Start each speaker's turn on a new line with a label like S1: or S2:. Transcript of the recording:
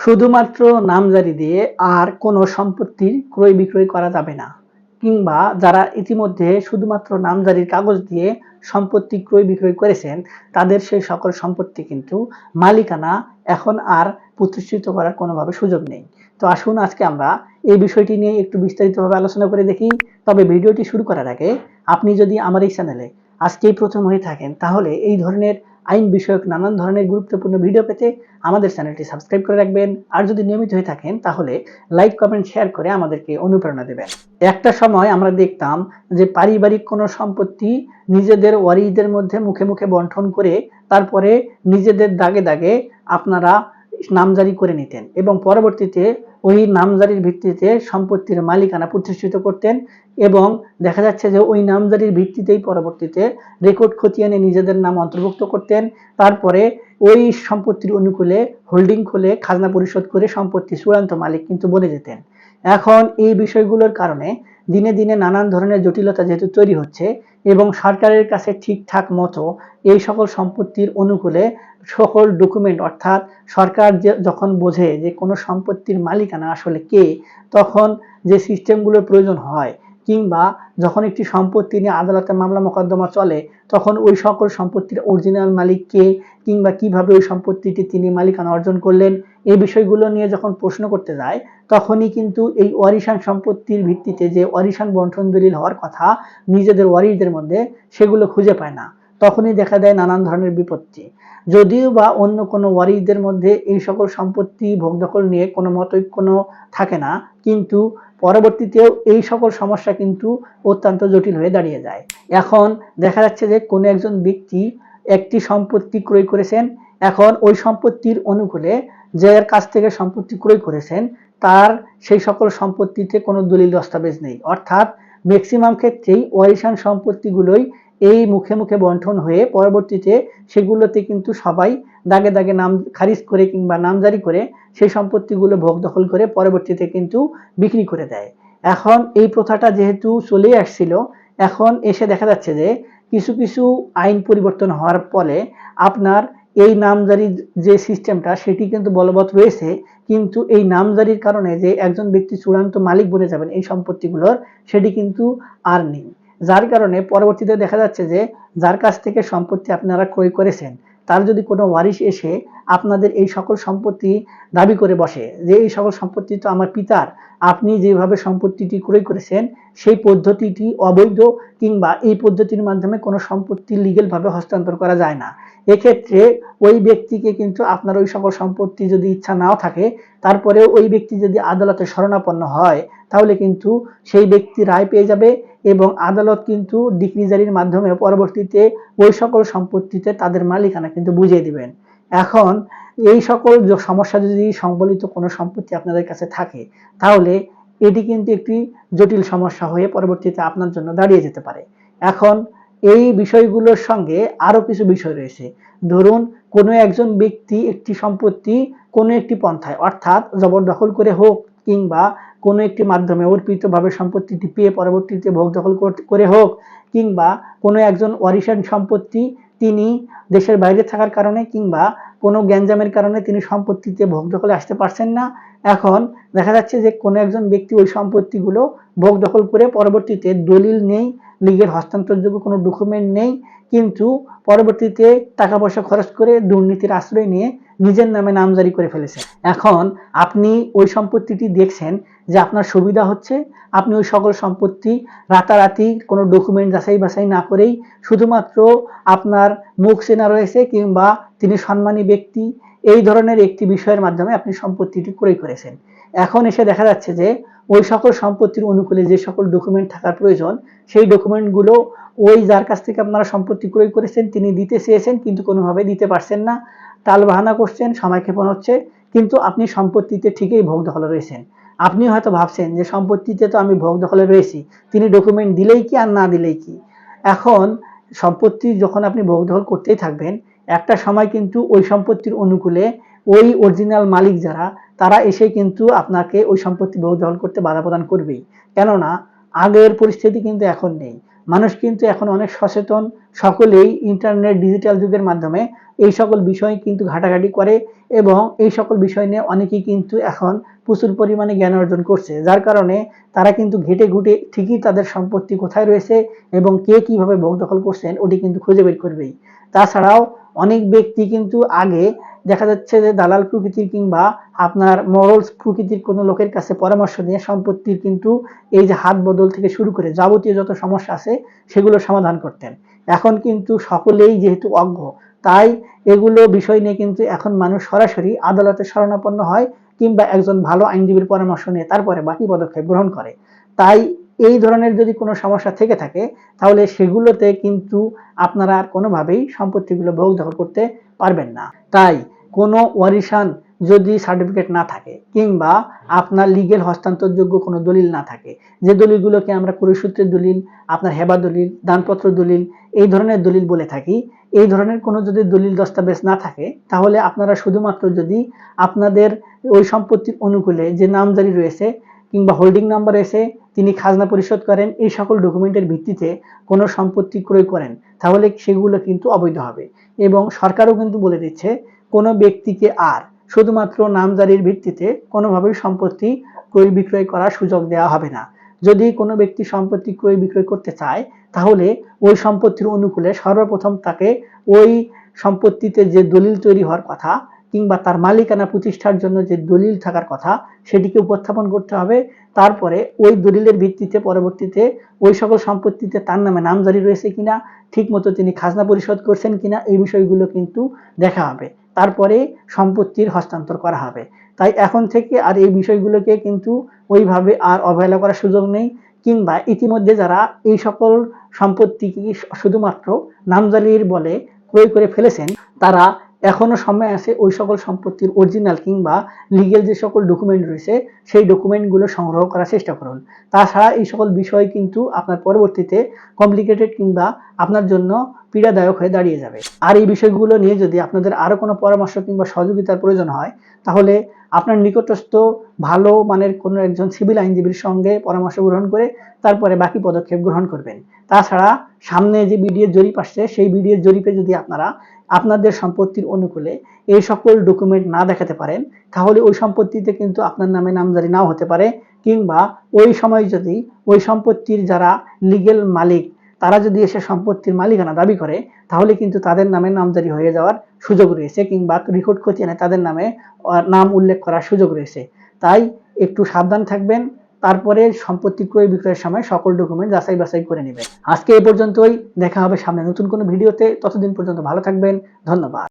S1: শুধুমাত্র নামজারি দিয়ে আর কোনো সম্পত্তির ক্রয় বিক্রয় করা যাবে না, কিংবা যারা ইতিমধ্যে শুধুমাত্র নামজারির কাগজ দিয়ে সম্পত্তি ক্রয় বিক্রয় করেছেন, তাদের সেই সকল সম্পত্তি কিন্তু মালিকানা এখন আর প্রতিষ্ঠিত করার কোনোভাবে সুযোগ নেই। তো আসুন আজকে আমরা এই বিষয়টি নিয়ে একটু বিস্তারিতভাবে আলোচনা করে দেখি। তবে ভিডিওটি শুরু করার আগে আপনি যদি আমার এই চ্যানেলে আজকেই প্রথম হয়ে থাকেন, তাহলে এই ধরনের আইন বিষয়ক নানান ধরনের গুরুত্বপূর্ণ ভিডিও পেতে আমাদের চ্যানেলটি সাবস্ক্রাইব করে রাখবেন। আর যদি নিয়মিত হয়ে থাকেন, তাহলে লাইক কমেন্ট শেয়ার করে আমাদেরকে অনুপ্রেরণা দেবেন। একটা সময় আমরা দেখতাম যে পারিবারিক কোনো সম্পত্তি নিজেদের ওয়ারিদের মধ্যে মুখে মুখে বন্টন করে তারপরে নিজেদের দাগে দাগে আপনারা নামজারি করে নিতেন এবং পরবর্তীতে ওই নামজারির ভিত্তিতে সম্পত্তির মালিকানা প্রতিষ্ঠিত করতেন এবং দেখা যাচ্ছে যে ওই নামজারির ভিত্তিতেই পরবর্তীতে রেকর্ড খতিয়ে এনে নিজেদের নাম অন্তর্ভুক্ত করতেন। তারপরে ওই সম্পত্তির অনুকূলে হোল্ডিং খুলে খাজনা পরিশোধ করে সম্পত্তি চূড়ান্ত মালিক কিন্তু বলে যেতেন এখন এই বিষয়গুলোর কারণে দিনে দিনে নানান ধরনের জটিলতা যেহেতু তৈরি হচ্ছে এবং সরকারের কাছে ঠিকঠাক মতো এই সকল সম্পত্তির অনুকূলে সকল ডকুমেন্ট অর্থাৎ সরকার যে যখন বোঝে যে কোনো সম্পত্তির মালিকানা আসলে কে, তখন যে সিস্টেমগুলোর প্রয়োজন হয় কিংবা যখন একটি সম্পত্তি নিয়ে আদালতে মামলা মোকদ্দমা চলে, তখন ওই সকল সম্পত্তির অরিজিনাল মালিক কে কিংবা কীভাবে ওই সম্পত্তিটি তিনি মালিকানা অর্জন করলেন, এই বিষয়গুলো নিয়ে যখন প্রশ্ন করতে যায়, তখনই কিন্তু এই ওয়ারিশান সম্পত্তির ভিত্তিতে যে ওয়ারিশান বন্টন দলিল হওয়ার কথা, নিজেদের ওয়ারিশদের মধ্যে সেগুলো খুঁজে পায় না। তখনই দেখা দেয় নানান ধরনের বিপত্তি। যদিও বা অন্য কোনো ওয়ারিশদের মধ্যে এই সকল সম্পত্তি ভোগ দখল নিয়ে কোনো মতৈক্য থাকে না, কিন্তু পরবর্তীতেও এই সকল সমস্যা কিন্তু অত্যন্ত জটিল হয়ে দাঁড়িয়ে যায়। এখন দেখা যাচ্ছে যে কোনো একজন ব্যক্তি একটি সম্পত্তি ক্রয় করেছেন, এখন ওই সম্পত্তির অনুকূলে যার কাছ থেকে সম্পত্তি ক্রয় করেছেন, তার সেই সকল সম্পত্তিতে কোনো দলিল দস্তাবেজ নেই। অর্থাৎ ম্যাক্সিমাম ক্ষেত্রেই ওয়ারিশান সম্পত্তিগুলোই এই মুখে মুখে বন্টন হয়ে পরবর্তীতে সেগুলোতে কিন্তু সবাই দাগে দাগে নাম খারিজ করে কিংবা নাম জারি করে সেই সম্পত্তিগুলো ভোগ দখল করে পরবর্তীতে কিন্তু বিক্রি করে দেয়। এখন এই প্রথাটা যেহেতু চলেই আসছিল, এখন এসে দেখা যাচ্ছে যে কিছু কিছু আইন পরিবর্তন হওয়ার ফলে আপনার এই নামজারির যে সিস্টেমটা সেটি কিন্তু বলবৎ রয়েছে, কিন্তু এই নামজারির কারণে যে একজন ব্যক্তি চূড়ান্ত মালিক বনে যাবেন এই সম্পত্তিগুলোর, সেটি কিন্তু আর নেই। যার কারণে পরবর্তীতে দেখা যাচ্ছে যে যার কাছ থেকে সম্পত্তি আপনারা ক্রয় করেছেন, তার যদি কোনো ওয়ারিশ এসে আপনাদের এই সকল সম্পত্তি দাবি করে বসে যে এই সকল সম্পত্তি তো আমার পিতার, আপনি যেভাবে সম্পত্তিটি ক্রয় করেছেন, সেই পদ্ধতিটি অবৈধ কিংবা এই পদ্ধতির মাধ্যমে কোনো সম্পত্তি লিগেলভাবে হস্তান্তর করা যায় না। এক্ষেত্রে ওই ব্যক্তিকে কিন্তু আপনার ওই সকল সম্পত্তি যদি ইচ্ছা নাও থাকে, তারপরেও ওই ব্যক্তি যদি আদালতে শরণাপন্ন হয়, তাহলে কিন্তু সেই ব্যক্তি রায় পেয়ে যাবে এবং আদালত কিন্তু ডিগ্রি জারির মাধ্যমে পরবর্তীতে ওই সকল সম্পত্তিতে তাদের মালিকানা কিন্তু বুঝিয়ে দিবেন। এখন এই সকল সমস্যা যদি সংবলিত কোনো সম্পত্তি আপনাদের কাছে থাকে, তাহলে এটি কিন্তু একটি জটিল সমস্যা হয়ে পরবর্তীতে আপনার জন্য দাঁড়িয়ে যেতে পারে। এখন এই বিষয়গুলোর সঙ্গে আরও কিছু বিষয় রয়েছে। ধরুন, কোনো একজন ব্যক্তি একটি সম্পত্তি কোনো একটি পন্থায়, অর্থাৎ জবরদখল করে হোক কিংবা কোনো একটি মাধ্যমে অর্পিতভাবে সম্পত্তিটি পেয়ে পরবর্তীতে ভোগ দখল করে হোক, কিংবা কোনো একজন ওয়ারিশান সম্পত্তি তিনি দেশের বাইরে থাকার কারণে, কিংবা কোনো গ্যাঞ্জামের কারণে তিনি সম্পত্তিতে ভোগ দখলে আসতে পারছেন না। এখন দেখা যাচ্ছে যে কোনো একজন ব্যক্তি ওই সম্পত্তিগুলো ভোগ দখল করে পরবর্তীতে দলিল নেই, লিগের হস্তান্তরযোগ্য কোনো ডকুমেন্ট নেই, কিন্তু পরবর্তীতে টাকা পয়সা খরচ করে দুর্নীতির আশ্রয় নিয়ে নিজের নামে নামজারি করে ফেলেছে। এখন আপনি ওই সম্পত্তিটি দেখছেন যে আপনার সুবিধা হচ্ছে, আপনি ওই সকল সম্পত্তি রাতারাতি কোনো ডকুমেন্ট যাচাই বাছাই না করেই শুধুমাত্র আপনার মুখ চেনা রয়েছে কিংবা তিনি সম্মানী ব্যক্তি, এই ধরনের একটি বিষয়ের মাধ্যমে আপনি সম্পত্তিটি ক্রয় করেছেন। এখন এসে দেখা যাচ্ছে যে ওই সকল সম্পত্তির অনুকূলে যে সকল ডকুমেন্ট থাকার প্রয়োজন, সেই ডকুমেন্টগুলো ওই যার কাছ থেকে আপনারা সম্পত্তি ক্রয় করেছেন, তিনি দিতে চেয়েছেন কিন্তু কোনোভাবে দিতে পারছেন না। তাল বাহানা করছেন, সময় ক্ষেপণ হচ্ছে, কিন্তু আপনি সম্পত্তিতে ঠিকই ভোগ দখলে রয়েছেন। আপনি হয়তো ভাবছেন যে সম্পত্তিতে তো আমি ভোগ দখলে রয়েছি, তিনি ডকুমেন্ট দিলেই কি আর না দিলেই কি? এখন সম্পত্তি যখন আপনি ভোগ দখল করতেই থাকবেন, একটা সময় কিন্তু ওই সম্পত্তির অনুকূলে ওই অরিজিনাল মালিক যারা, তারা এসে কিন্তু আপনাকে ওই সম্পত্তি ভোগ দখল করতে বাধা প্রদান করবেই। কেননা আগের পরিস্থিতি কিন্তু এখন নেই। মানুষ কিন্তু এখন অনেক সচেতন, সকলেই ইন্টারনেট ডিজিটাল যুগের মাধ্যমে এই সকল বিষয় কিন্তু ঘাটাঘাটি করে এবং এই সকল বিষয় নিয়ে অনেকেই কিন্তু এখন প্রচুর পরিমাণে জ্ঞান অর্জন করছে, যার কারণে তারা কিন্তু ঘেটে ঘুটে ঠিকই তাদের সম্পত্তি কোথায় রয়েছে এবং কে কীভাবে ভোগ দখল করছেন, ওটি কিন্তু খুঁজে বের করবেই। তাছাড়াও অনেক ব্যক্তি কিন্তু আগে দেখা যাচ্ছে যে দালাল প্রকৃতির কিংবা আপনার মরলস প্রকৃতির কোনো লোকের কাছে পরামর্শ নিয়ে সম্পত্তির কিন্তু এই যে হাত বদল থেকে শুরু করে যাবতীয় যত সমস্যা আছে সেগুলো সমাধান করতেন। এখন কিন্তু সকলেই যেহেতু অজ্ঞ, তাই এগুলো বিষয় নিয়ে কিন্তু এখন মানুষ সরাসরি আদালতে শরণাপন্ন হয় কিংবা একজন ভালো আইনজীবীর পরামর্শ নিয়ে তারপরে বাকি পদক্ষেপ গ্রহণ করে। তাই এই ধরনের যদি কোনো সমস্যা থেকে থাকে, তাহলে সেগুলোতে কিন্তু আপনারা আর কোনোভাবেই সম্পত্তিগুলো ভোগ দখল করতে পারবেন না। তাই কোনো ওয়ারিশান যদি সার্টিফিকেট না থাকে কিংবা আপনার লিগেল হস্তান্তরযোগ্য কোনো দলিল না থাকে, যে দলিলগুলোকে আমরা কুড়িসূত্রের দলিল, আপনার হেবা দলিল, দানপত্র দলিল, এই ধরনের দলিল বলে থাকি, এই ধরনের কোনো যদি দলিল দস্তাবেজ না থাকে, তাহলে আপনারা শুধুমাত্র যদি আপনাদের ওই সম্পত্তির অনুকূলে যে নামজারি রয়েছে কিংবা হোল্ডিং নাম্বার এসে তিনি খাজনা পরিশোধ করেন, এই সকল ডকুমেন্টের ভিত্তিতে কোনো সম্পত্তি ক্রয় করেন, তাহলে সেগুলো কিন্তু অবৈধ হবে। এবং সরকারও কিন্তু বলে দিচ্ছে, কোনো ব্যক্তিকে আর শুধুমাত্র নামজারির ভিত্তিতে কোনোভাবেই সম্পত্তি ক্রয় বিক্রয় করার সুযোগ দেওয়া হবে না। যদি কোনো ব্যক্তি সম্পত্তি ক্রয় বিক্রয় করতে চায়, তাহলে ওই সম্পত্তির অনুকূলে সর্বপ্রথম তাকে ওই সম্পত্তিতে যে দলিল তৈরি হওয়ার কথা কিংবা তার মালিকানা প্রতিষ্ঠার জন্য যে দলিল থাকার কথা, সেটিকে উপস্থাপন করতে হবে। তারপরে ওই দলিলের ভিত্তিতে পরবর্তীতে ওই সকল সম্পত্তিতে তার নামে নামজারি রয়েছে কিনা ঠিক মতো তিনি খাজনা পরিশোধ করছেন কিনা, এই বিষয়গুলো কিন্তু দেখা হবে। তারপরে সম্পত্তির হস্তান্তর করা হবে। তাই এখন থেকে আর এই বিষয়গুলোকে কিন্তু ওইভাবে আর অবহেলা করার সুযোগ নেই, কিংবা ইতিমধ্যে যারা এই সকল সম্পত্তিকে শুধুমাত্র নামজালির বলে ক্রয় করে ফেলেছেন, তারা এখনও সময় আছে ওই সকল সম্পত্তির অরিজিনাল কিংবা লিগেল যে সকল ডকুমেন্ট রয়েছে, সেই ডকুমেন্টগুলো সংগ্রহ করার চেষ্টা করুন। তাছাড়া এই সকল বিষয় কিন্তু আপনার পরবর্তীতে কমপ্লিকেটেড কিংবা আপনার জন্য পীড়াদায়ক হয়ে দাঁড়িয়ে যাবে। আর এই বিষয়গুলো নিয়ে যদি আপনাদের আরও কোনো পরামর্শ কিংবা সহযোগিতার প্রয়োজন হয়, তাহলে আপনার নিকটস্থ ভালো মানের কোনো একজন সিভিল আইনজীবীর সঙ্গে পরামর্শ গ্রহণ করে তারপরে বাকি পদক্ষেপ গ্রহণ করবেন। তাছাড়া সামনে যে বিডিএর জরিপ আসছে, সেই বিডিএর জরিপে যদি আপনারা আপনাদের সম্পত্তির অনুকূলে এই সকল ডকুমেন্ট না দেখাতে পারেন, তাহলে ওই সম্পত্তিতে কিন্তু আপনার নামে নামজারি নাও হতে পারে, কিংবা ওই সময় যদি ওই সম্পত্তির যারা লিগেল মালিক, তারা যদি এসে সম্পত্তির মালিকানা দাবি করে, তাহলে কিন্তু তাদের নামে নামজারি হয়ে যাওয়ার সুযোগ রয়েছে, কিংবা রেকর্ড খতিয়ে তাদের নামে নাম উল্লেখ করার সুযোগ রয়েছে। তাই একটু সাবধান থাকবেন তারপরে সম্পত্তি ক্রয় বিক্রয়ের সময় সকল ডকুমেন্ট যাচাই বাছাই করে নেবেন আজকে এই পর্যন্তই। দেখা হবে সামনে নতুন কোনো ভিডিওতে। ততদিন পর্যন্ত ভালো থাকবেন। ধন্যবাদ।